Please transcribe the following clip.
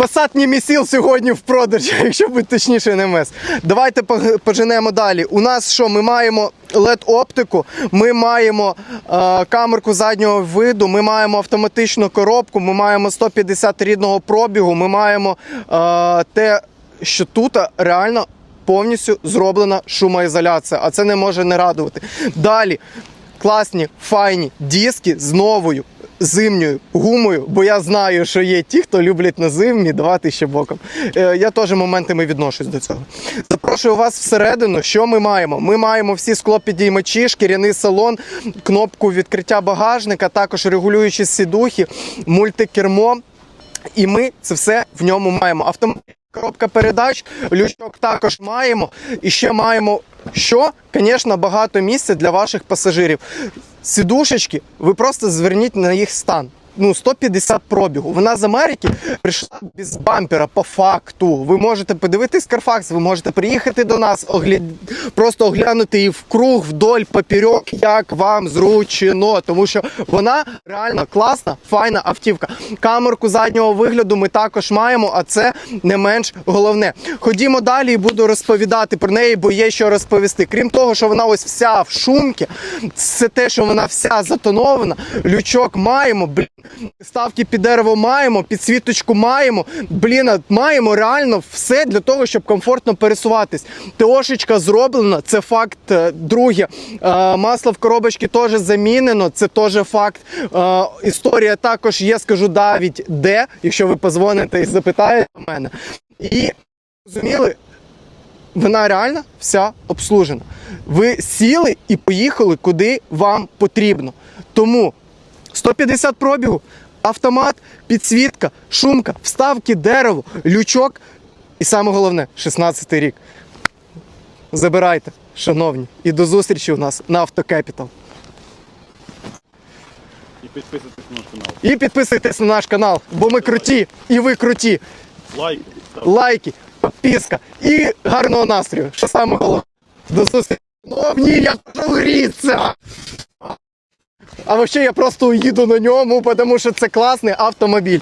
Passat Німісіл сьогодні в продажі, якщо бути точніше, НМС. Давайте пог- поженемо далі. У нас що? Ми маємо LED-оптику, ми маємо е, камерку заднього виду, ми маємо автоматичну коробку, ми маємо 150 рідного пробігу, ми маємо е, те, що тут реально повністю зроблена шумоізоляція, а це не може не радувати. Далі класні, файні диски з новою зимньою гумою, бо я знаю, що є ті, хто люблять на зимні давати ще боком. Е, я теж моментами відношусь до цього. Запрошую вас всередину. Що ми маємо? Ми маємо всі склопідіймачі, шкіряний салон, кнопку відкриття багажника, також регулюючі сідухи, мультикермо. І ми це все в ньому маємо. Автоматична коробка передач, лючок також маємо. І ще маємо що? Звісно, багато місця для ваших пасажирів. Сідушечки, ви просто зверніть на їх стан. Ну, 150 пробігу. Вона з Америки прийшла без бампера по факту. Ви можете подивитись Carfax, ви можете приїхати до нас, огляд... просто оглянути її вкруг, вдоль, поперек, як вам зручно. Тому що вона реально класна, файна автівка. Камерку заднього вигляду ми також маємо, а це не менш головне. Ходімо далі і буду розповідати про неї, бо є що розповісти. Крім того, що вона ось вся в шумці, це те, що вона вся затонована. Лючок маємо, блін. Ставки під дерево маємо, підсвіточку маємо. Блін, маємо реально все для того, щоб комфортно пересуватись. ТОшечка зроблена, це факт. Е, Друге, е, масло в коробочці теж замінено, це теж факт. Е, Історія також є, скажу навіть де, якщо ви позвоните і запитаєте мене. І розуміли, вона реально вся обслужена. Ви сіли і поїхали куди вам потрібно. Тому 150 пробігу, автомат, підсвітка, шумка, вставки, дерево, лючок. І саме головне 16 рік. Забирайте, шановні, і до зустрічі у нас на Автокепітал. І підписуйтесь на наш канал. І підписуйтесь на наш канал, бо ми круті, і ви круті. Лайк. ставте. Лайки, підписка і гарного настрою. Що саме головне. До зустрічі. Шановні, я хочу гріться. А взагалі я просто їду на ньому, тому що це класний автомобіль.